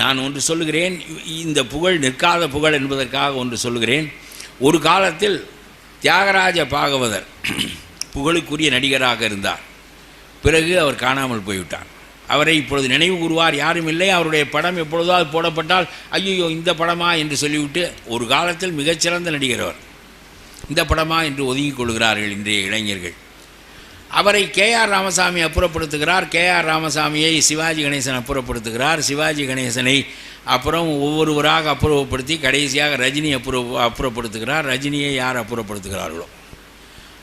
நான் ஒன்று சொல்லுகிறேன் இந்த புகழ் நிற்காத புகழ் என்பதற்காக ஒன்று சொல்லுகிறேன். ஒரு காலத்தில் தியாகராஜ பாகவதர் புகழுக்குரிய நடிகராக இருந்தார். பிறகு அவர் காணாமல் போய்விட்டார். அவரை இப்பொழுது நினைவு கூறுவார் யாரும் இல்லை அவருடைய படம் எப்பொழுதாவது போடப்பட்டால் ஐயோ இந்த படமா என்று சொல்லிவிட்டு ஒரு காலத்தில் மிகச்சிறந்த நடிகர் அவர். இந்த படமா என்று ஒதுங்கிக் கொள்கிறார்கள் இன்றைய இளைஞர்கள். அவரை கே ஆர் ராமசாமி அப்புறப்படுத்துகிறார். கே ஆர் ராமசாமியை சிவாஜி கணேசன் அப்புறப்படுத்துகிறார். சிவாஜி கணேசனை அப்புறம் ஒவ்வொருவராக அப்புறப்படுத்தி கடைசியாக ரஜினி அப்புற அப்புறப்படுத்துகிறார். ரஜினியை யார் அப்புறப்படுத்துகிறார்களோ?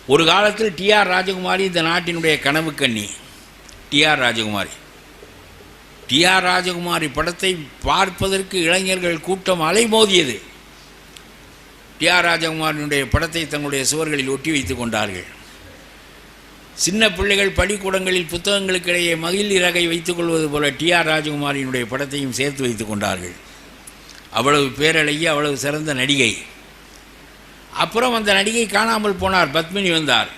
ஒரு காலத்தில் டிஆர் ராஜகுமாரி இந்த நாட்டினுடைய கனவு கண்ணி. டிஆர் ராஜகுமாரி. டிஆர் ராஜகுமாரி படத்தை பார்ப்பதற்கு இளைஞர்கள் கூட்டம் அலைமோதியது. டிஆர் ராஜகுமாரினுடைய படத்தை தங்களுடைய சுவர்களில் ஒட்டி வைத்துக் கொண்டார்கள். சின்ன பிள்ளைகள் பள்ளிக்கூடங்களில் புத்தகங்களுக்கிடையே மகிழ் இறகை வைத்துக் கொள்வது போல டிஆர் ராஜகுமாரியினுடைய படத்தையும் சேர்த்து வைத்துக் கொண்டார்கள். அவ்வளவு பேரழகி அவ்வளவு சிறந்த நடிகை. அப்புறம் அந்த நடிகை காணாமல் போனார் பத்மினி வந்தார்.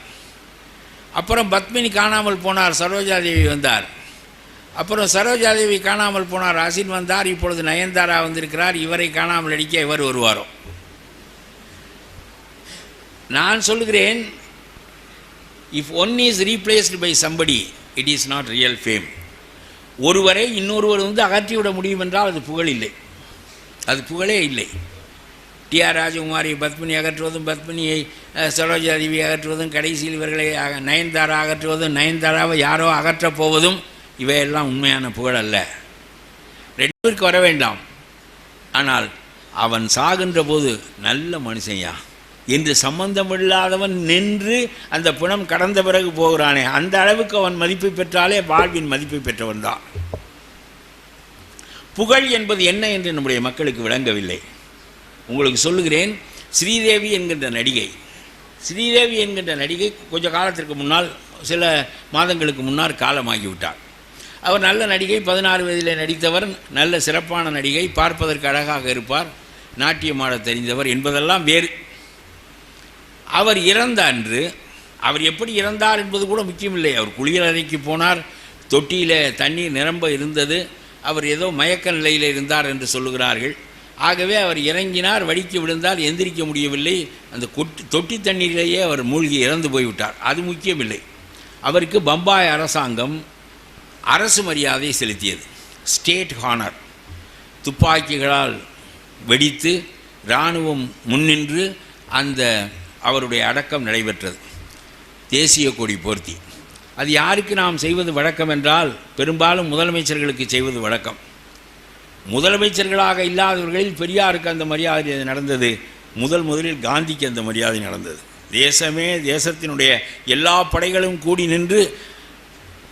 அப்புறம் பத்மினி காணாமல் போனார் சரோஜாதேவி வந்தார். அப்புறம் சரோஜாதேவி காணாமல் போனார் அசின் வந்தார் இப்பொழுது நயன்தாரா வந்திருக்கிறார் இவரை காணாமல் அடிக்க இவர் வருவாரோ நான் சொல்கிறேன் if one is replaced by somebody it is not real fame ஒருவரை இன்னொருவர் வந்து அகற்றிவிட முடியும் என்றால் அது புகழ் இல்லை. அது புகழே இல்லை. டிஆர் ராஜகுமாரி பத்மினி அகற்றுவதும் பத்மினியை சரோஜா சரோஜாதேவி அகற்றுவதும் கடைசியில் இவர்களை நயன்தாரா அகற்றுவதும் நயன்தாராவை யாரோ அகற்றப் போவதும் இவையெல்லாம் உண்மையான புகழ் அல்ல. ரெண்டு பேருக்கு வர வேண்டாம். ஆனால் அவன் சாகின்ற போது நல்ல மனுஷன்யா என்று சம்பந்தமில்லாதவன் நின்று அந்த பிணம் கடந்த பிறகு போகிறானே அந்த அளவுக்கு அவன் மதிப்பு பெற்றாலே வாழ்வின் மதிப்பை பெற்றவன் தான். புகழ் என்பது என்ன என்று நம்முடைய மக்களுக்கு விளங்கவில்லை. உங்களுக்கு சொல்லுகிறேன் ஸ்ரீதேவி என்கின்ற நடிகை ஸ்ரீதேவி என்கின்ற நடிகை கொஞ்ச காலத்திற்கு முன்னால் சில மாதங்களுக்கு முன்னால் காலமாகிவிட்டார் அவர் நல்ல நடிகை பதினாறு வயதில் நடித்தவர் நல்ல சிறப்பான நடிகை பார்ப்பதற்கு அழகாக இருப்பார் நாட்டியமாடத் தெரிந்தவர் என்பதெல்லாம் வேறு அவர் இறந்த அன்று அவர் எப்படி இறந்தார் என்பது கூட முக்கியமில்லை. அவர் குளியலறைக்கு போனார் தொட்டியில் தண்ணீர் நிரம்ப இருந்தது அவர் ஏதோ மயக்க நிலையில் இருந்தார் என்று சொல்லுகிறார்கள். ஆகவே அவர் இறங்கினார் வடிக்கு விழுந்தால் எந்திரிக்க முடியவில்லை. அந்த கொட்டி தொட்டி தண்ணீரிலேயே அவர் மூழ்கி இறந்து போய்விட்டார். அது முக்கியமில்லை. அவருக்கு பம்பாய் அரசாங்கம் அரசு மரியாதை செலுத்தியது. State honour. துப்பாக்கிகளால் வெடித்து இராணுவம் முன்னின்று அந்த அவருடைய அடக்கம் நடைபெற்றது. தேசிய கொடி போர்த்தி. அது யாருக்கு நாம் செய்வது வழக்கம் என்றால் பெரும்பாலும் முதலமைச்சர்களுக்கு செய்வது வழக்கம். முதலமைச்சர்களாக இல்லாதவர்களில் பெரியாருக்கு அந்த மரியாதை நடந்தது. முதல் முதலில் காந்திக்கு அந்த மரியாதை நடந்தது. தேசமே தேசத்தினுடைய எல்லா படைகளும் கூடி நின்று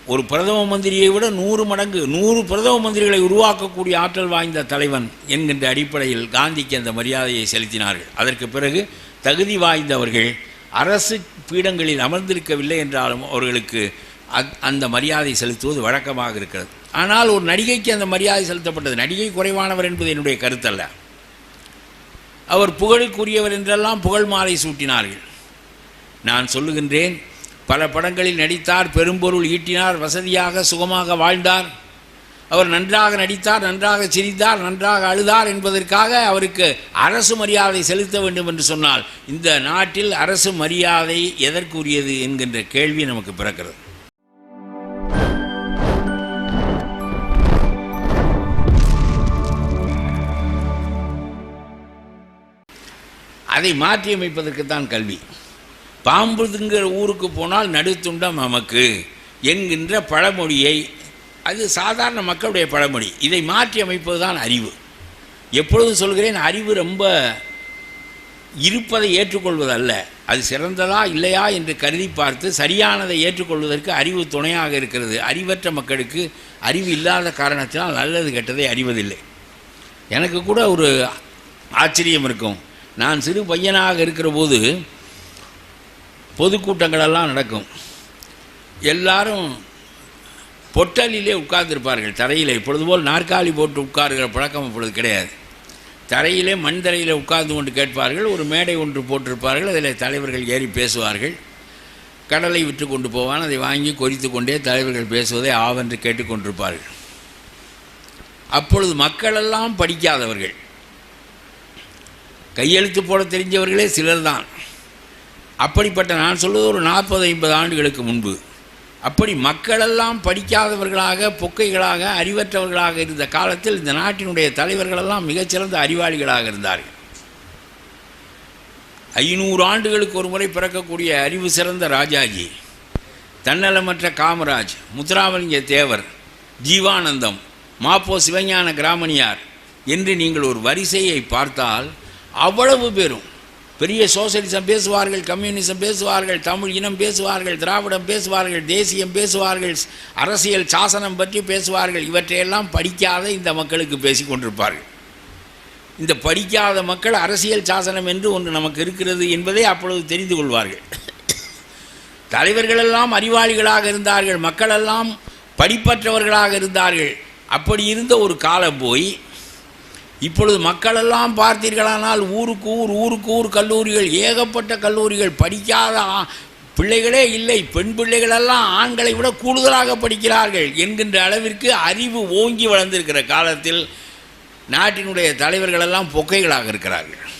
ஒரு பிரதம மந்திரியை விட நூறு மடங்கு நூறு பிரதம மந்திரிகளை உருவாக்கக்கூடிய ஆற்றல் வாய்ந்த தலைவன் என்கின்ற அடிப்படையில் காந்திக்கு அந்த மரியாதையை செலுத்தினார்கள். அதற்கு பிறகு தகுதி வாய்ந்தவர்கள் அரசு பீடங்களில் அமர்ந்திருக்கவில்லை என்றாலும் அவர்களுக்கு அந்த மரியாதை செலுத்துவது வழக்கமாக இருக்கிறது. ஆனால் ஒரு நடிகைக்கு அந்த மரியாதை செலுத்தப்பட்டது. நடிகை குறைவானவர் என்பது என்னுடைய கருத்தல்ல. அவர் புகழுக்குரியவர் என்றெல்லாம் புகழ் மாலை சூட்டினார்கள். நான் சொல்லுகின்றேன் பல படங்களில் நடித்தார் பெரும்பொருள் ஈட்டினார் வசதியாக சுகமாக வாழ்ந்தார். அவர் நன்றாக நடித்தார் நன்றாக சிரித்தார் நன்றாக அழுதார் என்பதற்காக அவருக்கு அரசு மரியாதை செலுத்த வேண்டும் என்று சொன்னால் இந்த நாட்டில் அரசு மரியாதை எதற்குரியது என்கின்ற கேள்வி நமக்கு பிறக்கிறது. அதை மாற்றியமைப்பதற்குத்தான் கல்வி. பாம்புங்கிற ஊருக்கு போனால் நடுத்துண்டம் நமக்கு என்கின்ற பழமொழியை அது சாதாரண மக்களுடைய பழமொழி. இதை மாற்றி அமைப்பது தான் அறிவு. எப்பொழுதும் சொல்கிறேன் அறிவு ரொம்ப இருப்பதை ஏற்றுக்கொள்வது அல்ல அது சிறந்ததா இல்லையா என்று கருதி பார்த்து சரியானதை ஏற்றுக்கொள்வதற்கு அறிவு துணையாக இருக்கிறது. அறிவற்ற மக்களுக்கு அறிவு இல்லாத காரணத்தினால் நல்லது கெட்டதை அறிவதில்லை. எனக்கு கூட ஒரு ஆச்சரியம் இருக்கும். நான் சிறு பையனாக இருக்கிற போது பொதுக்கூட்டங்களெல்லாம் நடக்கும். எல்லாரும் பொட்டலிலே உட்கார்ந்திருப்பார்கள் தரையில். இப்பொழுது போல் நாற்காலி போட்டு உட்காருகிற பழக்கம் இப்பொழுது கிடையாது. தரையிலே மண் தரையில் உட்கார்ந்து கொண்டு கேட்பார்கள். ஒரு மேடை ஒன்று போட்டிருப்பார்கள். அதில் தலைவர்கள் ஏறி பேசுவார்கள். கடலை விற்று கொண்டு போவான். அதை வாங்கி கொறித்து கொண்டே தலைவர்கள் பேசுவதை ஆவென்று கேட்டுக்கொண்டிருப்பார்கள் அப்பொழுது மக்களெல்லாம் படிக்காதவர்கள். கையெழுத்து போட தெரிஞ்சவர்களே சிலர்தான். அப்படிப்பட்ட நான் சொல்வது ஒரு நாற்பது ஐம்பது ஆண்டுகளுக்கு முன்பு. அப்படி மக்களெல்லாம் படிக்காதவர்களாக பொக்கைகளாக அறிவற்றவர்களாக இருந்த காலத்தில் இந்த நாட்டினுடைய தலைவர்களெல்லாம் மிகச்சிறந்த அறிவாளிகளாக இருந்தார்கள். ஐநூறு ஆண்டுகளுக்கு ஒரு முறை பிறக்கக்கூடிய அறிவு சிறந்த ராஜாஜி தன்னலமற்ற காமராஜ் முத்துராமலிங்க தேவர் ஜீவானந்தம் மாப்போ சிவஞான கிராமணியார் என்று நீங்கள் ஒரு வரிசையை பார்த்தால் அவ்வளவு பேரும் பெரிய சோசியலிசம் பேசுவார்கள் கம்யூனிசம் பேசுவார்கள் தமிழ் இனம் பேசுவார்கள் திராவிடம் பேசுவார்கள் தேசியம் பேசுவார்கள் அரசியல் சாசனம் பற்றி பேசுவார்கள். இவற்றையெல்லாம் படிக்காத இந்த மக்களுக்கு பேசி கொண்டிருப்பார்கள். இந்த படிக்காத மக்கள் அரசியல் சாசனம் என்று ஒன்று நமக்கு இருக்கிறது என்பதை அப்பொழுது தெரிந்து கொள்வார்கள். தலைவர்களெல்லாம் அறிவாளிகளாக இருந்தார்கள் மக்களெல்லாம் படிப்பற்றவர்களாக இருந்தார்கள். அப்படி இருந்த ஒரு காலம் போய் இப்பொழுது மக்களெல்லாம் பார்த்தீர்களானால் ஊருக்கு ஊர் ஊருக்கு ஊர் கல்லூரிகள் ஏகப்பட்ட கல்லூரிகள் படிக்காத பிள்ளைகளே இல்லை. பெண் பிள்ளைகளெல்லாம் ஆண்களை விட கூடுதலாக படிக்கிறார்கள் என்கின்ற அளவிற்கு அறிவு ஓங்கி வளர்ந்திருக்கிற காலத்தில் நாட்டினுடைய தலைவர்களெல்லாம் பொக்கைகளாக இருக்கிறார்கள்.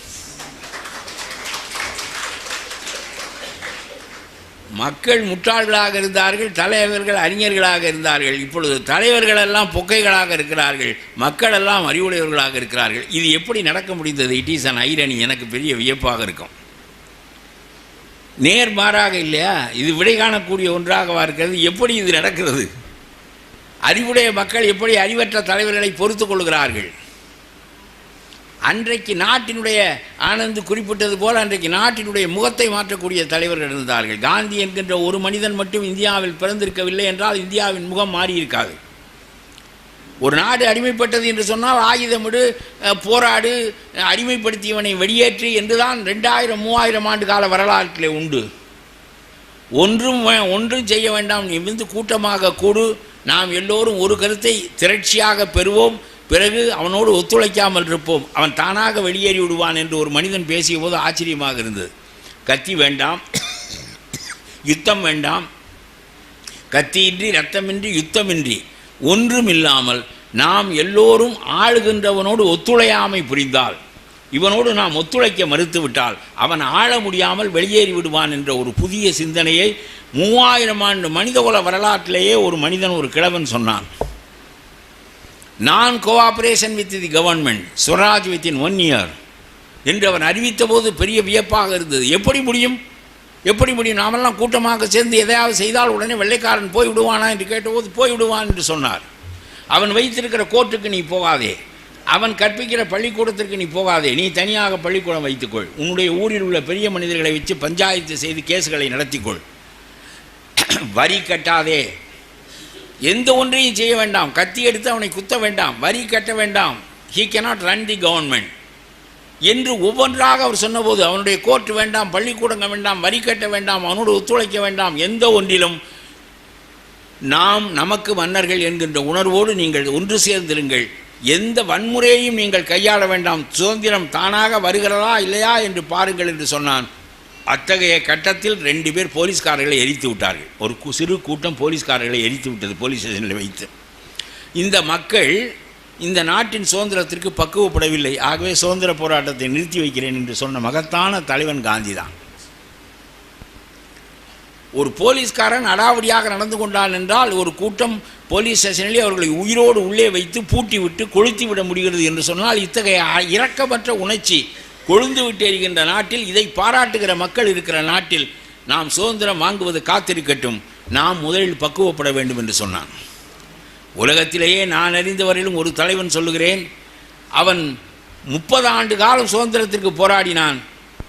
மக்கள் முட்டாள்களாக இருந்தார்கள் தலைவர்கள் அறிஞர்களாக இருந்தார்கள். இப்பொழுது தலைவர்கள் எல்லாம் பொக்கைகளாக இருக்கிறார்கள் மக்கள் எல்லாம் அறிவுடையவர்களாக இருக்கிறார்கள். இது எப்படி நடக்க முடிந்தது? இட் இஸ் அன் ஐரணி எனக்கு பெரிய வியப்பாக இருக்கும். நேர்மாறாக இல்லையா? இது விடை காணக்கூடிய ஒன்றாகவா இருக்கிறது? எப்படி இது நடக்கிறது? அறிவுடைய மக்கள் எப்படி அறிவற்ற தலைவர்களை பொறுத்து கொள்கிறார்கள்? அன்றைக்கு நாட்டினுடைய ஆனந்த் குறிப்பிட்டது போல் அன்றைக்கு நாட்டினுடைய முகத்தை மாற்றக்கூடிய தலைவர்கள் இருந்தார்கள். காந்தி என்கின்ற ஒரு மனிதன் மட்டும் இந்தியாவில் பிறந்திருக்கவில்லை என்றால் இந்தியாவின் முகம் மாறியிருக்காது. ஒரு நாடு அடிமைப்பட்டது என்று சொன்னால் ஆயுதமிடு போராடு அடிமைப்படுத்தியவனை வெளியேற்று என்றுதான் ரெண்டாயிரம் மூவாயிரம் ஆண்டு கால வரலாற்றிலே உண்டு. ஒன்றும் வே- ஒன்றும் செய்ய வேண்டாம். நீ வந்து கூட்டமாக கூடு. நாம் எல்லோரும் ஒரு கருத்தை திரட்சியாக பெறுவோம். பிறகு அவனோடு ஒத்துழைக்காமல் இருப்போம். அவன் தானாக வெளியேறி விடுவான் என்று ஒரு மனிதன் பேசிய போது ஆச்சரியமாக இருந்தது. கத்தி வேண்டாம். யுத்தம் வேண்டாம். கத்தியின்றி ரத்தமின்றி யுத்தமின்றி ஒன்றும் இல்லாமல் நாம் எல்லோரும் ஆளுகின்றவனோடு ஒத்துழையாமை புரிந்தால் இவனோடு நாம் ஒத்துழைக்க மறுத்துவிட்டால் அவன் ஆள முடியாமல் வெளியேறி விடுவான் என்ற ஒரு புதிய சிந்தனையை மூவாயிரம் ஆண்டு மனிதகுல வரலாற்றிலேயே ஒரு மனிதன் ஒரு கிழவன் சொன்னான். நான் cooperation with the government Swaraj within one year என்று அவன் அறிவித்த போது பெரிய வியப்பாக இருந்தது. எப்படி முடியும்? எப்படி முடியும்? நாமெல்லாம் கூட்டமாக சேர்ந்து எதையாவது செய்தால் உடனே வெள்ளைக்காரன் போய் விடுவானா என்று கேட்டபோது போய் விடுவான் என்று சொன்னார். அவன் வைத்திருக்கிற கோர்ட்டுக்கு நீ போகாதே. அவன் கற்பிக்கிற பள்ளிக்கூடத்திற்கு நீ போகாதே. நீ தனியாக பள்ளிக்கூடம் வைத்துக்கொள். உன்னுடைய ஊரில் உள்ள பெரிய மனிதர்களை வச்சு பஞ்சாயத்து செய்து கேஸ்களை நடத்திக்கொள். வரி கட்டாதே. எந்த ஒன்றையும் செய்ய வேண்டாம். கத்தி எடுத்து அவனை குத்த வேண்டாம். வரி கட்ட வேண்டாம். He cannot run the government என்று ஒவ்வொன்றாக அவர் சொன்னபோது அவனுடைய கோர்ட் வேண்டாம் பள்ளிக்கூடங்கள் வேண்டாம் வரி கட்ட வேண்டாம் அவனோடு ஒத்துழைக்க வேண்டாம். எந்த ஒன்றிலும் நாம் நமக்கு மன்னர்கள் என்கின்ற உணர்வோடு நீங்கள் ஒன்று சேர்ந்திருங்கள். எந்த வன்முறையையும் நீங்கள் கையாள வேண்டாம். சுதந்திரம் தானாக வருகிறதா இல்லையா என்று பாருங்கள் என்று சொன்னான். அத்தகைய கட்டத்தில் ரெண்டு பேர் போலீஸ்காரர்களை எரித்து விட்டார்கள். ஒரு சிறு கூட்டம் போலீஸ்காரர்களை எரித்து விட்டது போலீஸ் ஸ்டேஷனில் வைத்து. இந்த மக்கள் இந்த நாட்டின் சுதந்திரத்திற்கு பக்குவப்படவில்லை. ஆகவே சுதந்திர போராட்டத்தை நிறுத்தி வைக்கிறேன் என்று சொன்ன மகத்தான தலைவன் காந்தி தான் ஒரு போலீஸ்காரன் அடாவடியாக நடந்து கொண்டான் என்றால் ஒரு கூட்டம் போலீஸ் ஸ்டேஷனிலே அவர்களை உயிரோடு உள்ளே வைத்து பூட்டி விட்டு கொளுத்தி விட முடிகிறது என்று சொன்னால் இத்தகைய இரக்கமற்ற உணர்ச்சி கொழுந்து விட்டு எரிகின்ற நாட்டில் இதை பாராட்டுகிற மக்கள் இருக்கிற நாட்டில் நாம் சுதந்திரம் வாங்குவது காத்திருக்கட்டும். நாம் முதலில் பக்குவப்பட வேண்டும் என்று சொன்னான். உலகத்திலேயே நான் அறிந்தவரையிலும் ஒரு தலைவன் சொல்லுகிறேன். அவன் முப்பது ஆண்டு காலம் சுதந்திரத்திற்கு போராடினான்.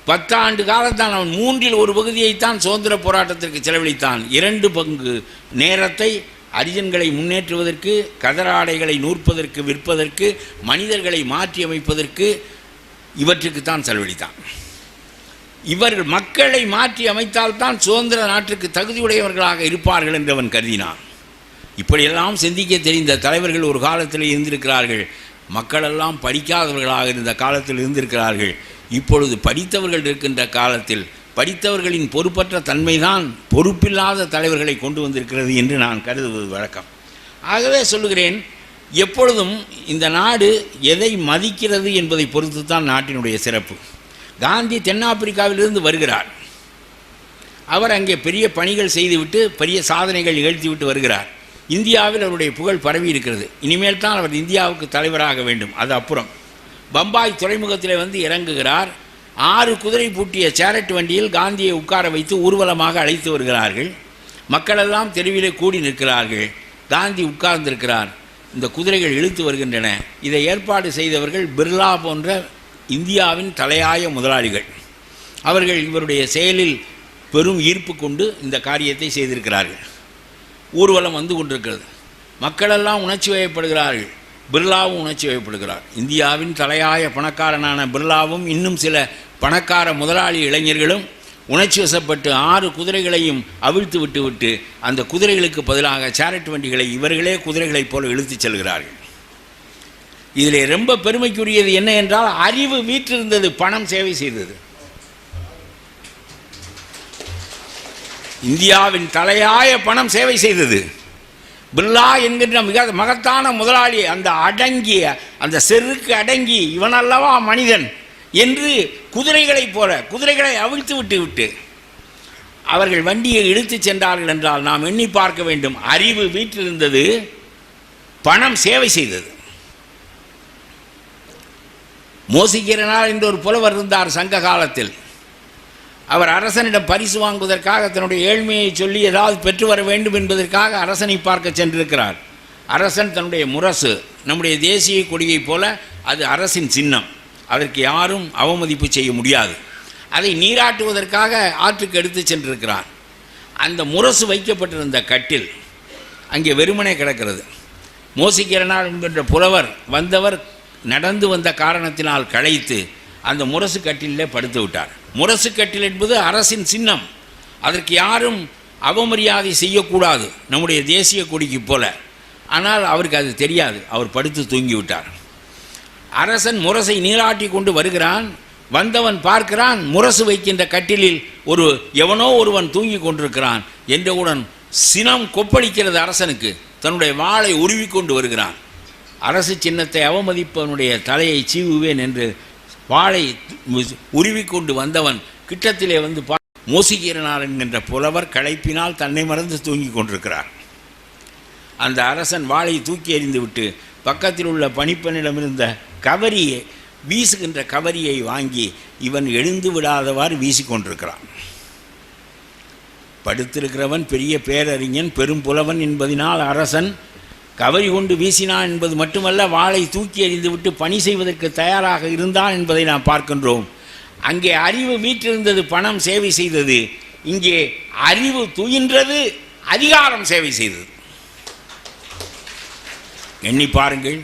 பத்தாண்டு காலத்தான் அவன் மூன்றில் ஒரு பகுதியைத்தான் சுதந்திர போராட்டத்திற்கு செலவழித்தான். இரண்டு பங்கு நேரத்தை அரிஜன்களை முன்னேற்றுவதற்கு கதராடைகளை நூற்பதற்கு விற்பதற்கு மனிதர்களை மாற்றி இவற்றுக்கு தான் செலவழித்தான். இவர்கள் மக்களை மாற்றி அமைத்தால்தான் சுதந்திர நாட்டுக்கு தகுதியுடையவர்களாக இருப்பார்கள் என்று அவன் கருதினான். இப்படியெல்லாம் சிந்திக்க தெரிந்த தலைவர்கள் ஒரு காலத்தில் இருந்திருக்கிறார்கள். மக்களெல்லாம் படிக்காதவர்களாக இருந்த காலத்தில் இருந்திருக்கிறார்கள். இப்பொழுது படித்தவர்கள் இருக்கின்ற காலத்தில் படித்தவர்களின் பொறுப்பற்ற தன்மைதான் பொறுப்பில்லாத தலைவர்களை கொண்டு வந்திருக்கிறது என்று நான் கருதுவது வழக்கம். ஆகவே சொல்லுகிறேன் எப்பொழுதும் இந்த நாடு எதை மதிக்கிறது என்பதை பொறுத்து தான் நாட்டினுடைய சிறப்பு. காந்தி தென்னாப்பிரிக்காவிலிருந்து வருகிறார். அவர் அங்கே பெரிய பணிகள் செய்துவிட்டு பெரிய சாதனைகள் நிகழ்த்திவிட்டு வருகிறார். இந்தியாவில் அவருடைய புகழ் பரவி இருக்கிறது. இனிமேல் தான் அவர் இந்தியாவுக்கு தலைவராக வேண்டும். அது அப்புறம். பம்பாய் துறைமுகத்தில் வந்து இறங்குகிறார். ஆறு குதிரை பூட்டிய சேரட் வண்டியில் காந்தியை உட்கார வைத்து ஊர்வலமாக அழைத்து வருகிறார்கள். மக்களெல்லாம் தெருவிலே கூடி நிற்கிறார்கள். காந்தி உட்கார்ந்திருக்கிறார். இந்த குதிரைகள் இழுத்து வருகின்றன. இதை ஏற்பாடு செய்தவர்கள் பிர்லா போன்ற இந்தியாவின் தலையாய முதலாளிகள். அவர்கள் இவருடைய செயலில் பெரும் ஈர்ப்பு கொண்டு இந்த காரியத்தை செய்திருக்கிறார்கள். ஊர்வலம் வந்து கொண்டிருக்கிறது. மக்களெல்லாம் உணர்ச்சி வயப்படுகிறார்கள் பிர்லாவும் உணர்ச்சி வயப்படுகிறார் இந்தியாவின் தலையாய பணக்காரனான பிர்லாவும் இன்னும் சில பணக்கார முதலாளி இளைஞர்களும் உணர்ச்சி வசப்பட்டு ஆறு குதிரைகளையும் அவிழ்த்து விட்டு விட்டு அந்த குதிரைகளுக்கு பதிலாக சேரட் வண்டிகளை இவர்களே குதிரைகளைப் போல இழுத்துச் செல்கிறார்கள். இதில் ரொம்ப பெருமைக்குரியது என்ன என்றால் அறிவு வீற்றிருந்தது பணம் சேவை செய்தது. இந்தியாவின் தலையாய பணம் சேவை செய்தது. பிர்லா என்கின்ற மிக மகத்தான முதலாளி அந்த அடங்கிய அந்த செருக்கு அடங்கி இவனல்லவா மனிதன் என்று குதிரைகளைப் போல குதிரைகளை அவிழ்த்து விட்டு விட்டு அவர்கள் வண்டியை இழுத்துச் சென்றார்கள் என்றால் நாம் எண்ணி பார்க்க வேண்டும். அறிவு வீற்றிருந்தது பணம் சேவை செய்தது. மோசிக்கிறனார் என்று ஒரு புலவர் இருந்தார் சங்க காலத்தில். அவர் அரசனிடம் பரிசு வாங்குவதற்காக தன்னுடைய ஏழ்மையை சொல்லி ஏதாவது பெற்று வர வேண்டும் என்பதற்காக அரசனை பார்க்க சென்றிருக்கிறார். அரசன் தன்னுடைய முரசு நம்முடைய தேசிய கொடியைப் போல அது அரசின் சின்னம். அதற்கு யாரும் அவமதிப்பு செய்ய முடியாது. அதை நீராட்டுவதற்காக ஆற்றுக்கு எடுத்து சென்றிருக்கிறார். அந்த முரசு வைக்கப்பட்டிருந்த கட்டில் அங்கே வெறுமனே கிடக்கிறது. மோசிக்கிறனார் என்கின்ற புலவர் வந்தவர் நடந்து வந்த காரணத்தினால் களைத்து அந்த முரசு கட்டிலே படுத்து விட்டார். முரசு கட்டில் என்பது அரசின் சின்னம். அதற்கு யாரும் அவமரியாதை செய்யக்கூடாது. நம்முடைய தேசிய கொடிக்கு போல. ஆனால் அவருக்கு அது தெரியாது. அவர் படுத்து தூங்கிவிட்டார். அரசன் முரசை நீராட்டி கொண்டு வருகிறான். வந்தவன் பார்க்கிறான் முரசு வைக்கின்ற கட்டிலில் ஒரு எவனோ ஒருவன் தூங்கி கொண்டிருக்கிறான் என்றவுடன் சினம் கொப்பளிக்கிறது அரசனுக்கு. தன்னுடைய வாளை உருவி கொண்டு வருகிறான். அரசு சின்னத்தை அவமதிப்பவனுடைய தலையை சீவுவேன் என்று வாளை உருவிக்கொண்டு வந்தவன் கிட்டத்திலே வந்து பா மோசிகீரனார் என்கின்ற புலவர் களைப்பினால் தன்னை மறந்து தூங்கி கொண்டிருக்கிறார். அந்த அரசன் வாளை தூக்கி எறிந்துவிட்டு பக்கத்தில் உள்ள பணிப்பெண்ணிடமிருந்த கவரியை வீசுகின்ற கவரியை வாங்கி இவன் எழுந்து விடாதவாறு வீசிக்கொண்டிருக்கிறான். படுத்திருக்கிறவன் பெரிய பேரறிஞன் பெரும் புலவன் என்பதினால் அரசன் கவரி கொண்டு வீசினான் என்பது மட்டுமல்ல வாளை தூக்கி எறிந்துவிட்டு பணி செய்வதற்கு தயாராக இருந்தான் என்பதை நாம் பார்க்கின்றோம். அங்கே அறிவு வீற்றிருந்தது பணம் சேவை செய்தது. இங்கே அறிவு துயின்றது அதிகாரம் சேவை செய்தது. எண்ணி பாருங்கள்.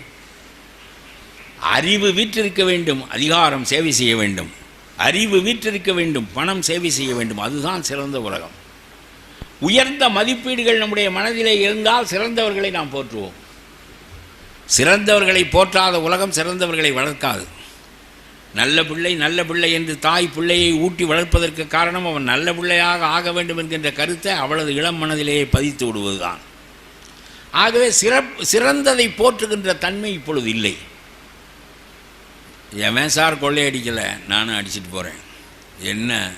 அறிவு வீற்றிருக்க வேண்டும் அதிகாரம் சேவை செய்ய வேண்டும். அறிவு வீற்றிருக்க வேண்டும் பணம் சேவை செய்ய வேண்டும் அதுதான் சிறந்த உலகம். உயர்ந்த மதிப்பீடுகள் நம்முடைய மனதிலே இருந்தால் சிறந்தவர்களை நாம் போற்றுவோம். சிறந்தவர்களை போற்றாத உலகம் சிறந்தவர்களை வளர்க்காது. நல்ல பிள்ளை நல்ல பிள்ளை என்று தாய் பிள்ளையை ஊட்டி வளர்ப்பதற்கு காரணம் அவன் நல்ல பிள்ளையாக ஆக வேண்டும் என்கின்ற கருத்தை அவளது இளம் மனதிலேயே பதித்து விடுவதுதான். ஆகவே சிறப் சிறந்ததை போற்றுகின்ற தன்மை இப்பொழுது இல்லை. எவன் சார் கொள்ளையடிக்கலை நானும் அடிச்சுட்டு போகிறேன் என்ன?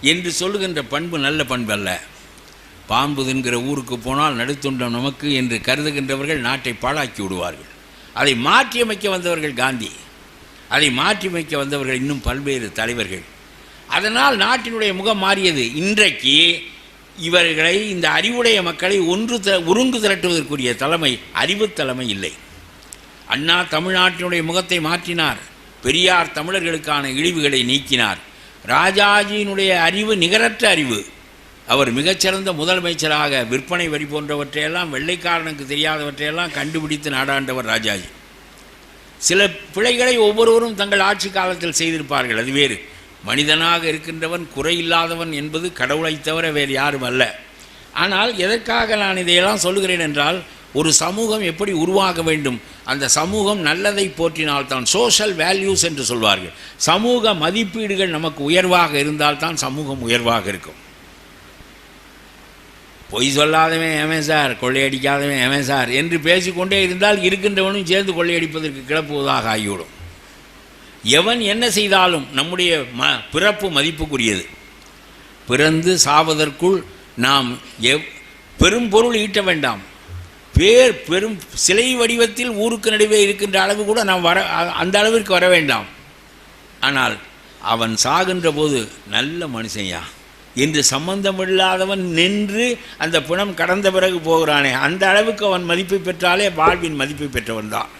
என்று சொல்லுகின்ற பண்பு நல்ல பண்பு அல்ல. பாம்பு ஊருக்கு போனால் நடுத்துண்டம் நமக்கு என்று கருதுகின்றவர்கள் நாட்டை பாழாக்கி விடுவார்கள். அதை மாற்றியமைக்க வந்தவர்கள் காந்தி. அதை மாற்றியமைக்க வந்தவர்கள் இன்னும் பல்வேறு தலைவர்கள். அதனால் நாட்டினுடைய முகம் மாறியது. இன்றைக்கு இவர்களை இந்த அறிவுடைய மக்களை ஒன்று த உருங்கு திரட்டுவதற்குரிய தலைமை அறிவுத் தலைமை இல்லை. அண்ணா தமிழ்நாட்டினுடைய முகத்தை மாற்றினார். பெரியார் தமிழர்களுக்கான இழிவுகளை நீக்கினார். ராஜாஜியினுடைய அறிவு நிகரற்ற அறிவு. அவர் மிகச்சிறந்த முதலமைச்சராக விற்பனை வரி போன்றவற்றையெல்லாம் வெள்ளைக்காரனுக்கு தெரியாதவற்றையெல்லாம் கண்டுபிடித்து நாடாண்டவர் ராஜாஜி. சில பிழைகளை ஒவ்வொருவரும் தங்கள் ஆட்சி காலத்தில் செய்திருப்பார்கள். அது வேறு. மனிதனாக இருக்கின்றவன் குறையில்லாதவன் என்பது கடவுளைத் தவிர வேறு யாரும் அல்ல. ஆனால் எதற்காக நான் இதையெல்லாம் சொல்லுகிறேன் என்றால் ஒரு சமூகம் எப்படி உருவாக வேண்டும்? அந்த சமூகம் நல்லதை போற்றினால் தான் சோஷியல் வேல்யூஸ் என்று சொல்வார்கள். சமூக மதிப்பீடுகள் நமக்கு உயர்வாக இருந்தால் தான் சமூகம் உயர்வாக இருக்கும். பொய் சொல்லாதவன் ஏமே சார்? கொள்ளையடிக்காதவன் ஏமே சார்? என்று பேசிக்கொண்டே இருந்தால் இருக்கின்றவனும் சேர்ந்து கொள்ளையடிப்பதற்கு கிளப்புவதாக ஆகிவிடும். எவன் என்ன செய்தாலும் நம்முடைய ம பிறப்பு மதிப்புக்குரியது. பிறந்து சாவதற்குள் நாம் எவ் பெரும் பொருள் ஈட்ட வேண்டாம். பேர் பெரும் சிலை வடிவத்தில் ஊருக்கு நடுவே இருக்கின்ற அளவு கூட நாம் வர அந்த அளவிற்கு வர வேண்டாம். ஆனால் அவன் சாகின்ற போது நல்ல மனுஷன்யா என்று சம்பந்தமில்லாதவன் நின்று அந்த பிணம் கடந்த பிறகு போகிறானே அந்த அளவுக்கு அவன் மதிப்பை பெற்றாலே வாழ்வின் மதிப்பை பெற்றவன் தான்.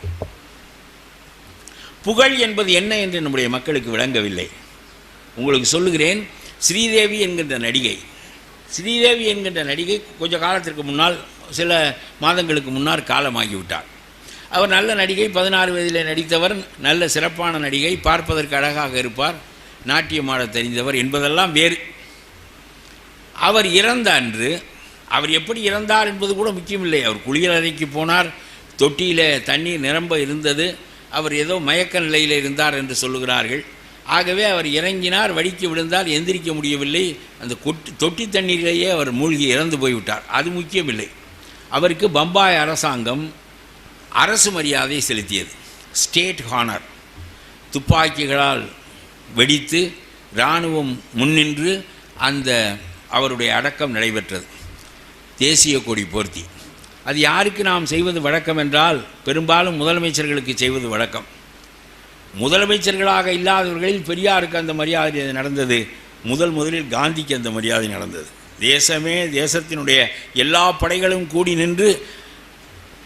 புகழ் என்பது என்ன என்று நம்முடைய மக்களுக்கு விளங்கவில்லை. உங்களுக்கு சொல்லுகிறேன் ஸ்ரீதேவி என்கின்ற நடிகை ஸ்ரீதேவி என்கின்ற நடிகை கொஞ்ச காலத்திற்கு முன்னால் சில மாதங்களுக்கு முன்னால் காலமாகிவிட்டார். அவர் நல்ல நடிகை பதினாறு வயதில் நடித்தவர் நல்ல சிறப்பான நடிகை பார்ப்பதற்கு அழகாக இருப்பார் நாட்டியமாட தெரிந்தவர் என்பதெல்லாம் வேறு. அவர் இறந்த அன்று அவர் எப்படி இறந்தார் என்பது கூட முக்கியமில்லை. அவர் குளியலறைக்கு போனார் தொட்டியில் தண்ணீர் நிரம்ப இருந்தது அவர் ஏதோ மயக்க நிலையில் இருந்தார் என்று சொல்லுகிறார்கள். ஆகவே அவர் இறங்கினார் வடிக்கு விழுந்தால் எந்திரிக்க முடியவில்லை அந்த கொட்டி தொட்டி தண்ணீரிலேயே அவர் மூழ்கி இறந்து போய்விட்டார். அது முக்கியமில்லை. அவருக்கு பம்பாய் அரசாங்கம் அரசு மரியாதை செலுத்தியது. ஸ்டேட் ஹானர் துப்பாக்கிகளால் வெடித்து இராணுவம் முன்னின்று அந்த அவருடைய அடக்கம் நடைபெற்றது. தேசிய கொடி போர்த்தி. அது யாருக்கு நாம் செய்வது வழக்கம் என்றால் பெரும்பாலும் முதலமைச்சர்களுக்கு செய்வது வழக்கம். முதலமைச்சர்களாக இல்லாதவர்களில் பெரியாருக்கு அந்த மரியாதை நடந்தது. முதல் முதலில் காந்திக்கு அந்த மரியாதை நடந்தது. தேசமே தேசத்தினுடைய எல்லா படைகளும் கூடி நின்று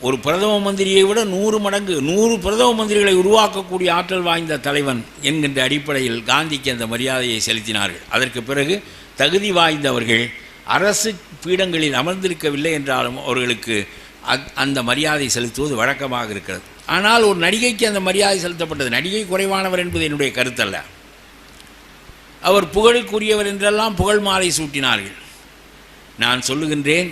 ஒரு பிரதம மந்திரியை விட நூறு மடங்கு நூறு பிரதம மந்திரிகளை உருவாக்கக்கூடிய ஆற்றல் வாய்ந்த தலைவன் என்கின்ற அடிப்படையில் காந்திக்கு அந்த மரியாதையை செலுத்தினார்கள். அதற்கு பிறகு தகுதி வாய்ந்தவர்கள் அரசு பீடங்களில் அமர்ந்திருக்கவில்லை என்றாலும் அவர்களுக்கு அத்- அந்த மரியாதை செலுத்துவது வழக்கமாக இருக்கிறது. ஆனால் ஒரு நடிகைக்கு அந்த மரியாதை செலுத்தப்பட்டது. நடிகை குறைவானவர் என்பது என்னுடைய கருத்தல்ல. அவர் புகழுக்குரியவர் என்றெல்லாம் புகழ் மாலை சூட்டினார்கள். நான் சொல்லுகின்றேன்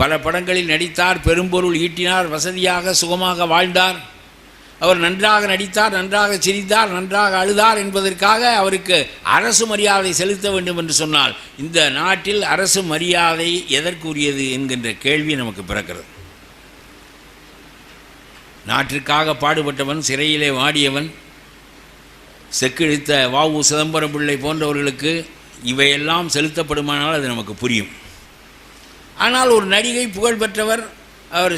பல படங்களில் நடித்தார் பெரும்பொருள் ஈட்டினார் வசதியாக சுகமாக வாழ்ந்தார். அவர் நன்றாக நடித்தார் நன்றாக சிரித்தார் நன்றாக அழுதார் என்பதற்காக அவருக்கு அரசு மரியாதை செலுத்த வேண்டும் என்று சொன்னால் இந்த நாட்டில் அரசு மரியாதை எதற்குரியது என்கின்ற கேள்வி நமக்கு பிறக்கிறது. நாட்டிற்காக பாடுபட்டவன் சிறையிலே வாடியவன் செக்கிழித்த வாவு சிதம்பரம் பிள்ளை போன்றவர்களுக்கு இவையெல்லாம் செலுத்தப்படுமானால் அது நமக்கு புரியும். ஆனால் ஒரு நடிகை புகழ் பெற்றவர் அவர்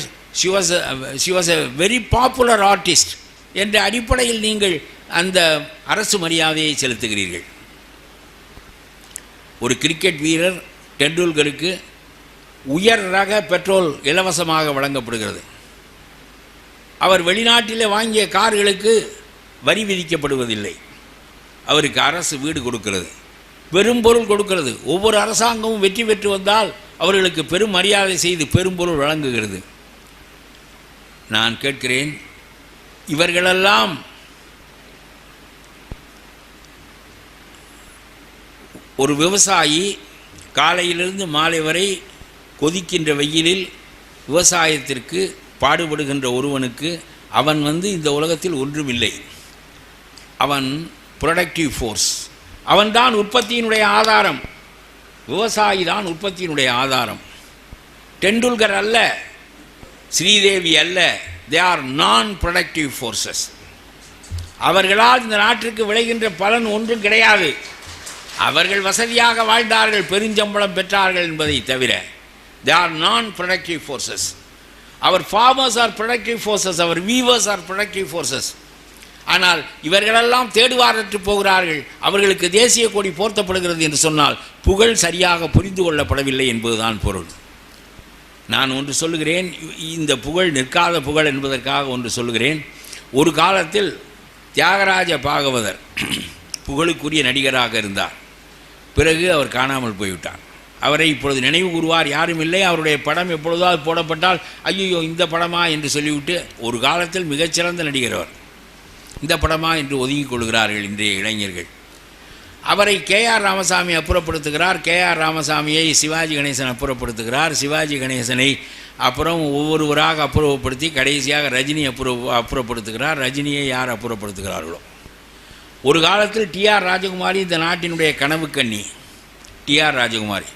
she was a very popular artist என்ற அடிப்படையில் நீங்கள் அந்த அரசு மரியாதையை செலுத்துகிறீர்கள். ஒரு கிரிக்கெட் வீரர் டெண்டுல்கருக்கு உயர் ரக பெட்ரோல் இலவசமாக வழங்கப்படுகிறது. அவர் வெளிநாட்டிலே வாங்கிய கார்களுக்கு வரி விதிக்கப்படுவதில்லை. அவருக்கு அரசு வீடு கொடுக்கிறது. பெரும் பொருள் கொடுக்கிறது. ஒவ்வொரு அரசாங்கமும் வெற்றி பெற்று வந்தால் அவர்களுக்கு பெரும் மரியாதை செய்து பெரும்பொருள் வழங்குகிறது. நான் கேட்கிறேன் இவர்களெல்லாம் ஒரு விவசாயி காலையிலிருந்து மாலை வரை கொதிக்கின்ற வெயிலில் விவசாயத்திற்கு பாடுபடுகின்ற ஒருவனுக்கு அவன் வந்து இந்த உலகத்தில் ஒன்றுமில்லை. அவன் ப்ரொடக்டிவ் ஃபோர்ஸ் அவன்தான் உற்பத்தியினுடைய ஆதாரம். விவசாயி தான் உற்பத்தியினுடைய ஆதாரம். டெண்டுல்கர் அல்ல ஸ்ரீதேவி அல்ல they are non productive forces அவர்களால் இந்த நாட்டிற்கு விளைகின்ற பலன் ஒன்றும் கிடையாது. அவர்கள் வசதியாக வாழ்ந்தார்கள் பெருஞ்சம்பளம் பெற்றார்கள் என்பதை தவிர they are non productive forces our farmers are productive forces our weavers are productive forces ஆனால் இவர்களெல்லாம் தேடுவாரற்று போகிறார்கள். அவர்களுக்கு தேசிய கொடி போர்த்தப்படுகிறது என்று சொன்னால் புகழ் சரியாக புரிந்து கொள்ளப்படவில்லை என்பதுதான் பொருள். நான் ஒன்று சொல்லுகிறேன் இந்த புகழ் நிற்காத புகழ் என்பதற்காக ஒன்று சொல்லுகிறேன். ஒரு காலத்தில் தியாகராஜ பாகவதர் புகழுக்குரிய நடிகராக இருந்தார். பிறகு அவர் காணாமல் போய்விட்டார். அவரை இப்பொழுது நினைவு கூறுவார் யாரும் இல்லை அவருடைய படம் எப்பொழுதாவது போடப்பட்டால் ஐயோ இந்த படமா என்று சொல்லிவிட்டு ஒரு காலத்தில் மிகச்சிறந்த நடிகர் அவர். இந்த படமா என்று ஒதுங்கிக் கொள்கிறார்கள் இன்றைய இளைஞர்கள். அவரை கே ஆர் ராமசாமி அப்புறப்படுத்துகிறார். கே ஆர் ராமசாமியை சிவாஜி கணேசன் அப்புறப்படுத்துகிறார். சிவாஜி கணேசனை அப்புறம் ஒவ்வொருவராக அப்புறப்படுத்தி கடைசியாக ரஜினி அப்புற அப்புறப்படுத்துகிறார். ரஜினியை யார் அப்புறப்படுத்துகிறார்களோ. ஒரு காலத்தில் டிஆர் ராஜகுமாரி இந்த நாட்டினுடைய கனவு கண்ணி. டிஆர் ராஜகுமாரி.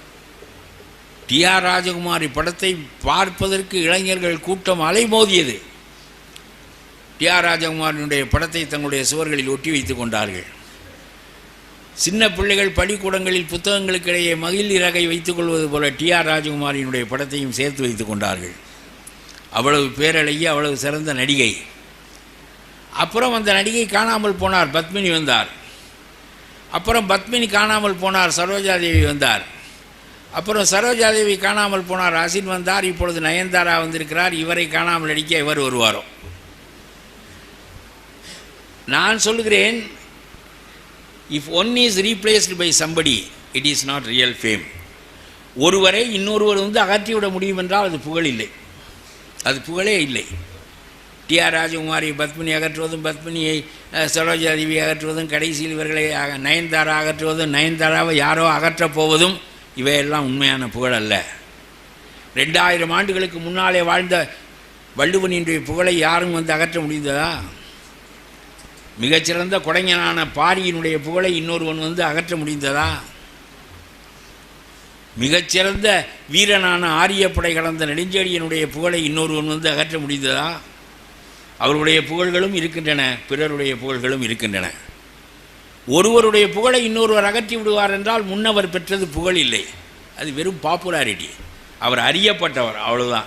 டிஆர் ராஜகுமாரி படத்தை பார்ப்பதற்கு இளைஞர்கள் கூட்டம் அலைமோதியது. டி ஆர் ராஜகுமாரனுடைய படத்தை தங்களுடைய சுவர்களில் ஒட்டி வைத்துக் கொண்டார்கள். சின்ன பிள்ளைகள் பள்ளிக்கூடங்களில் புத்தகங்களுக்கு இடையே மகிழ் இறகை வைத்துக் கொள்வது போல டி ஆர் ராஜகுமாரியினுடைய படத்தையும் சேர்த்து வைத்துக் கொண்டார்கள். அவ்வளவு பேரழகி அவ்வளவு சிறந்த நடிகை. அப்புறம் அந்த நடிகை காணாமல் போனார் பத்மினி வந்தார். அப்புறம் பத்மினி காணாமல் போனார் சரோஜாதேவி வந்தார். அப்புறம் சரோஜாதேவி காணாமல் போனார் அசின் வந்தார் இப்பொழுது நயன்தாரா வந்திருக்கிறார் இவரை காணாமல் நடிக்க இவர் வருவாரோ நான் சொல்லுகிறேன் if one is replaced by somebody it is not real fame ஒருவரை இன்னொருவர் வந்து அகற்றிவிட முடியும் என்றால் அது புகழ் இல்லை. அது புகழே இல்லை. டிஆர் ராஜகுமாரி பத்மினி அகற்றுவதும் பத்மினியை சரோஜா சரோஜாதேவி அகற்றுவதும் கடைசியில் இவர்களை நயன்தாரா அகற்றுவதும் நயன்தாராவை யாரோ அகற்றப் போவதும் இவையெல்லாம் உண்மையான புகழ் அல்ல. ரெண்டாயிரம் ஆண்டுகளுக்கு முன்னாலே வாழ்ந்த வள்ளுவனினுடைய புகழை யாரும் வந்து அகற்ற முடிந்ததா? மிகச்சிறந்த குடைஞனான பாரியினுடைய புகழை இன்னொருவன் வந்து அகற்ற முடிந்ததா? மிகச்சிறந்த வீரனான ஆரியப்படை கலந்த நெடுஞ்செழியனுடைய புகழை இன்னொருவன் வந்து அகற்ற முடிந்ததா? அவருடைய புகழ்களும் இருக்கின்றன பிறருடைய புகழ்களும் இருக்கின்றன. ஒருவருடைய புகழை இன்னொருவர் அகற்றி விடுவார் என்றால் முன்னவர் பெற்றது புகழ் இல்லை. அது வெறும் பாப்புலாரிட்டி அவர் அறியப்பட்டவர் அவ்வளோதான்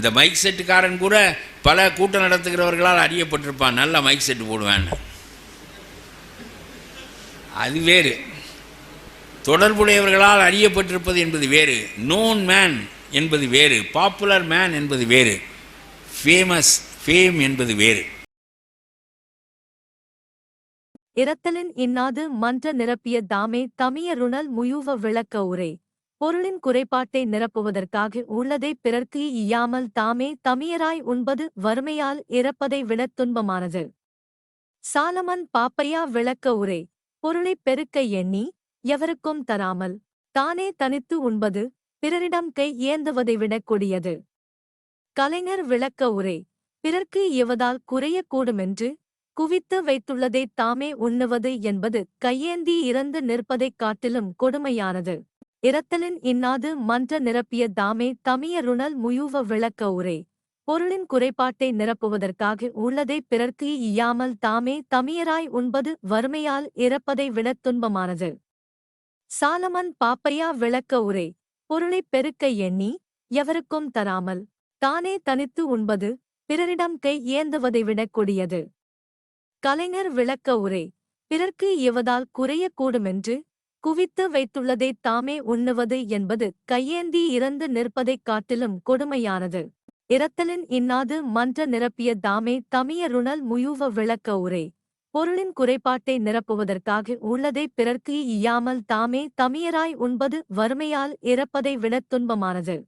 இந்த மைக் செட்டுக்காரன் கூட பல கூட்டம் நடத்துகிறவர்களால் அறியப்பட்டிருப்பான். நல்ல மைக் செட்டு போடுவேன்னு அது வேறு. தொடர்புடையவர்களால் அறியப்பட்டிருப்பது என்பது வேறு. நோன் மேன் என்பது வேறு. பாப்புலர் மேன் என்பது வேறு. ஃபேமஸ் ஃபேம் என்பது வேறு. இரத்தலின் இன்னாது மன்ற நிரப்பிய தாமே தமியருணல் முயுவ விளக்க உரை. பொருளின் குறைபாட்டை நிரப்புவதற்காக உள்ளதை பிறர்க்கு இயாமல் தாமே தமியராய் உண்பது வறுமையால் இறப்பதை விடத் துன்பமானது. சாலமன் பாப்பையா விளக்க உரை பொருளைப் பெருக்க எண்ணி எவருக்கும் தராமல் தானே தனித்து உண்பது பிறரிடம் கை ஏந்துவதை விடக் கொடியது. கலைஞர் விளக்க உரை பிறர்க்கு எவதால் குறையக்கூடுமென்று குவித்து வைத்துள்ளதை தாமே உண்ணுவது என்பது கையேந்தி இறந்து நிற்பதைக் காட்டிலும் கொடுமையானது. இரத்தலின் இன்னாது மன்ற நிரப்பிய தாமே தமிய ருணல் முயூவ விளக்க உரை. பொருளின் குறைபாட்டை நிரப்புவதற்காக உள்ளதை பிறர்க்கு இயாமல் தாமே தமியராய் உண்பது வறுமையால் இறப்பதை விடத் துன்பமானது. சாலமன் பாப்பையா விளக்க உரை. பொருளைப் பெருக்க எண்ணி எவருக்கும் தராமல் தானே தனித்து உண்பது பிறரிடம் கை ஏந்துவதை விடக் கொடியது. கலைஞர் விளக்க உரை. பிறர்க்கு இவதால் குறையக்கூடுமென்று குவித்து வைத்துள்ளதை தாமே உண்ணுவது என்பது கையேந்தி இறந்து நிற்பதைக் காட்டிலும் கொடுமையானது. இரத்தலின் இன்னாது மன்ற நிரப்பிய தாமே தமியருணல் முயுவ விளக்க உரை. பொருளின் குறைபாட்டை நிரப்புவதற்காக உள்ளதை பிறர்க்கு இயாமல் தாமே தமியராய் உண்பது வறுமையால் இறப்பதை விடத் துன்பமானது.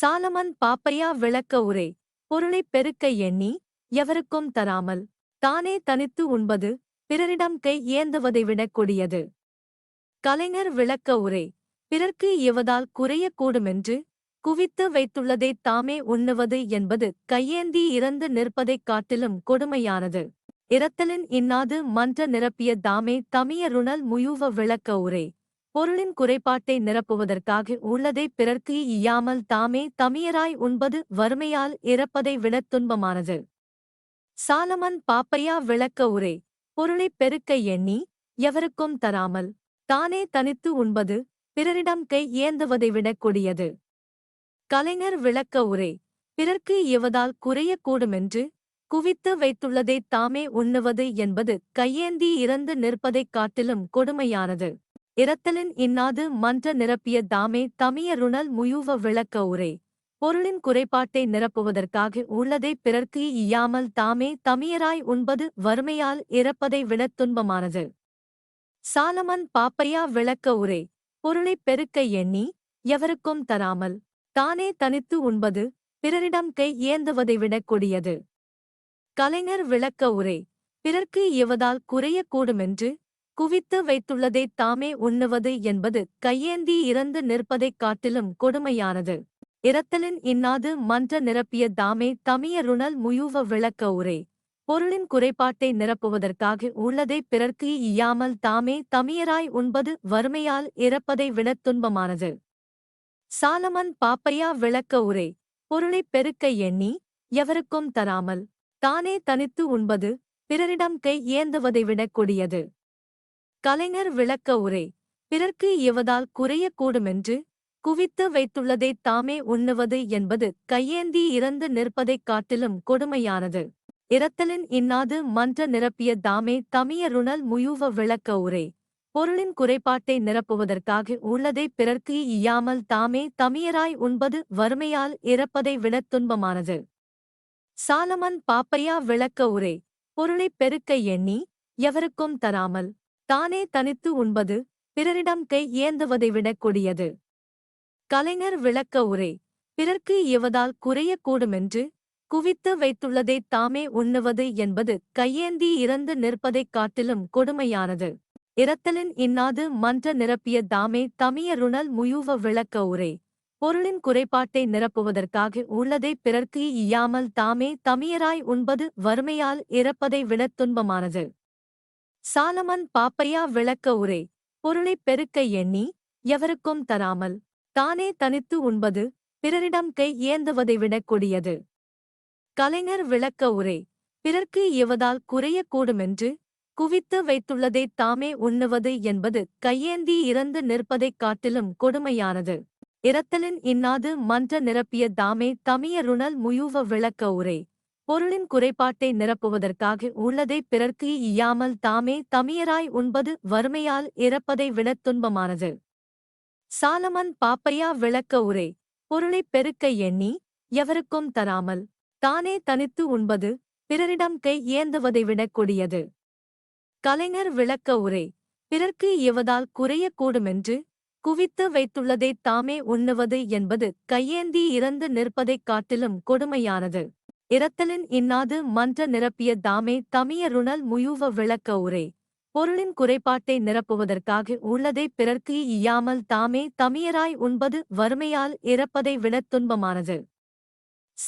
சாலமன் பாப்பையா விளக்க உரை. பொருளைப் பெருக்க எண்ணி எவருக்கும் தராமல் தானே தனித்து உண்பது பிறரிடம் கை ஏந்துவதை விடக் கொடியது. கலைஞர் விளக்க உரை. பிறர்க்கு எவதால் குறையக்கூடுமென்று குவித்து வைத்துள்ளதை தாமே உண்ணுவது என்பது கையேந்தி இறந்து நிற்பதைக் காட்டிலும் கொடுமையானது. இரத்தலின் இன்னாது மன்ற நிரப்பிய தாமே தமியருணல் முயுவ விளக்க உரை. பொருளின் குறைபாட்டை நிரப்புவதற்காக உள்ளதை பிறர்க்கு இயாமல் தாமே தமியராய் உண்பது வறுமையால் இறப்பதை விட துன்பமானது. சாலமன் பாப்பையா விளக்க உரை. பொருளைப் பெருக்க எண்ணி எவருக்கும் தராமல் தானே தனித்து உண்பது பிறரிடம் கை ஏந்துவதை விடக் கொடியது. கலைஞர் விளக்க உரை பிறர்க்கு எவதால் குறையக்கூடுமென்று குவித்து வைத்துள்ளதைத் தாமே உண்ணுவது என்பது கையேந்தி இறந்து நிற்பதைக் காட்டிலும் கொடுமையானது. இரத்தலின் இன்னாது மன்ற நிரப்பிய தாமே தமியருணல் முயுவ விளக்க உரை பொருளின் குறைபாட்டை நிரப்புவதற்காக உள்ளதை பிறர்க்கு இயாமல் தாமே தமியராய் உண்பது வறுமையால் இறப்பதை விடத் துன்பமானது. சாலமன் பாப்பையா விளக்க உரை. பொருளைப் பெருக்க எண்ணி எவருக்கும் தராமல் தானே தனித்து உண்பது பிறரிடம் கை ஏந்துவதை விடக் கொடியது. கலைஞர் விளக்க உரை. பிறர்க்கு இவதால் குறையக்கூடுமென்று குவித்து வைத்துள்ளதைத் தாமே உண்ணுவது என்பது கையேந்தி இறந்து நிற்பதைக் காட்டிலும் கொடுமையானது. இரத்தலின் இன்னாது மன்ற நிரப்பிய தாமே தமியருணல் முயுவ விளக்க உரை. பொருளின் குறைபாட்டை நிரப்புவதற்காக உள்ளதை பிறர்க்கு இயாமல் தாமே தமியராய் உண்பது வறுமையால் இறப்பதை விடத் துன்பமானது. சாலமன் பாப்பையா விளக்க உரை பொருளைப் பெருக்க எண்ணி எவருக்கும் தராமல் தானே தனித்து உண்பது பிறரிடம் கை ஏந்துவதை விடக் கொடியது. கலைஞர் விளக்க உரை பிறர்க்கு இவதால் குறையக்கூடுமென்று குவித்து வைத்துள்ளதைத் தாமே உண்ணுவது என்பது கையேந்தி இறந்து நிற்பதைக் காட்டிலும் கொடுமையானது. இரத்தலின் இன்னாது மன்ற நிரப்பிய தாமே தமியருணல் முயுவ விளக்க உரை. பொருளின் குறைபாட்டை நிரப்புவதற்காக உள்ளதை பிறர்க்கு இயாமல் தாமே தமியராய் உண்பது வறுமையால் இறப்பதை விடத் துன்பமானது. சாலமன் பாப்பையா விளக்க உரை. பொருளைப் பெருக்க எண்ணி எவருக்கும் தராமல் தானே தனித்து உண்பது பிறரிடம் கை ஏந்துவதை விடக் கொடியது. கலைஞர் விளக்க உரை. பிறர்க்கு இவதால் குறையக்கூடுமென்று குவித்து வைத்துள்ளதைத் தாமே உண்ணுவது என்பது கையேந்தி இறந்து நிற்பதைக் காட்டிலும் கொடுமையானது. இரத்தலின் இன்னாது மன்ற நிரப்பிய தாமே தமிய ருணல் முயுவ விளக்க உரை. பொருளின் குறைபாட்டை நிரப்புவதற்காக உள்ளதை பிறர்க்கு இயாமல் தாமே தமியராய் உண்பது வறுமையால் இறப்பதை விடத் துன்பமானது. சாலமன் பாப்பையா விளக்க உரை. பொருளைப் பெருக்க எண்ணி எவருக்கும் தராமல் தானே தனித்து உண்பது பிறரிடம் கை ஏந்துவதை விடக் கொடியது. கலைஞர் விளக்க உரை. பிறர்க்கு இவதால் குறையக்கூடுமென்று குவித்து வைத்துள்ளதைத் தாமே உண்ணுவது என்பது கையேந்தி இறந்து நிற்பதைக் காட்டிலும் கொடுமையானது. இரத்தலின் இன்னாது மன்ற நிரப்பிய தாமே தமியருணல் முயூவ விளக்க உரை. பொருளின் குறைபாட்டை நிரப்புவதற்காக உள்ளதை பிறர்க்கு இயாமல் தாமே தமியராய் உண்பது வறுமையால் இறப்பதை விடத் துன்பமானது. சாலமன் பாப்பையா விளக்க உரை. பொருளைப் பெருக்க எண்ணி எவருக்கும் தராமல் தானே தனித்து உண்பது பிறரிடம் கை இயந்துவதை விடக் கொடியது. கலைஞர் விளக்க உரை பிறர்க்கு இவதால் குறையக்கூடுமென்று குவித்து வைத்துள்ளதைத் தாமே உண்ணுவது என்பது கையேந்தி இறந்து நிற்பதைக் காட்டிலும் கொடுமையானது. இரத்தலின் இன்னாது மன்ற நிரப்பிய தாமே தமியருணல் முயுவ விளக்க உரை பொருளின் குறைபாட்டை நிரப்புவதற்காக உள்ளதை பிறர்க்கு இயாமல் தாமே தமியராய் உண்பது வறுமையால் இறப்பதை விடத் துன்பமானது.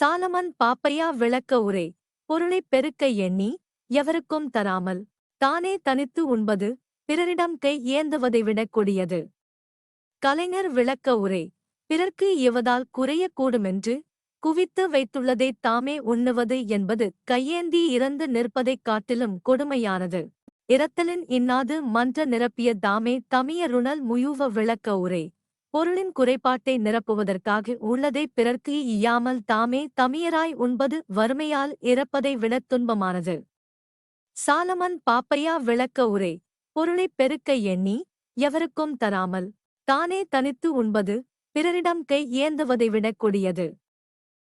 சாலமன் பாப்பையா விளக்க உரை. பொருளைப் பெருக்க எண்ணி எவருக்கும் தராமல். தானே தனித்து உண்பது பிறரிடம் கை ஏந்துவதை விடக் கொடியது. கலைஞர் விளக்க உரை. பிறர்க்கு இவதால் குறையக்கூடுமென்று குவித்து வைத்துள்ளதைத் தாமே உண்ணுவது என்பது கையேந்தி இறந்து நிற்பதைக் காட்டிலும் கொடுமையானது. இரத்தலின் இன்னாது மன்ற நிரப்பிய தாமே தமியருணல் முயுவ விளக்க உரை. பொருளின் குறைபாட்டை நிரப்புவதற்காக உள்ளதை பிறர்க்கு இயாமல் தாமே தமியராய் உண்பது வறுமையால் இறப்பதை விடத் துன்பமானது. சாலமன் பாப்பையா விளக்க உரை பொருளைப் பெருக்க எண்ணி எவருக்கும் தராமல் தானே தனித்து உண்பது பிறரிடம் கை ஏந்துவதை விடக் கொடியது.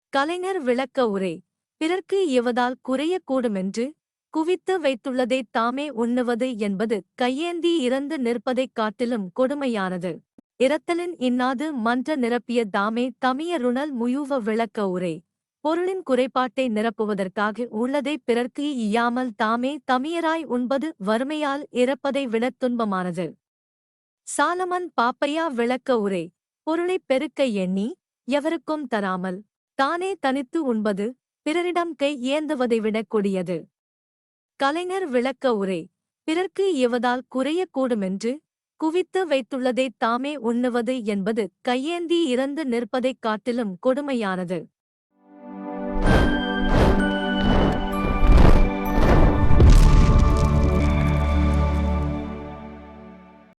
கலைஞர் விளக்க உரை பிறர்க்கு இவதால் குறையக்கூடுமென்று குவித்து வைத்துள்ளதைத் தாமே உண்ணுவது என்பது கையேந்தி இறந்து நிற்பதைக் காட்டிலும் கொடுமையானது. இரத்தலின் இன்னாது மன்ற நிரப்பிய தாமே தமியருணல் முயுவ விளக்க உரை. பொருளின் குறைபாட்டை நிரப்புவதற்காக உள்ளதை பிறர்க்கு இயாமல் தாமே தமியராய் உண்பது வறுமையால் இறப்பதை விடத் துன்பமானது. சாலமன் பாப்பையா விளக்க உரை. பொருளைப் பெருக்க எண்ணி எவருக்கும் தராமல் தானே தனித்து உண்பது பிறரிடம் கை ஏந்துவதை விடக் கொடியது. கலைஞர் விளக்க உரை. பிறர்க்கு இவதால் குறையக்கூடுமென்று குவித்து வைத்துள்ளதைத் தாமே உண்ணுவது என்பது கையேந்தி இறந்து நிற்பதைக் காட்டிலும் கொடுமையானது.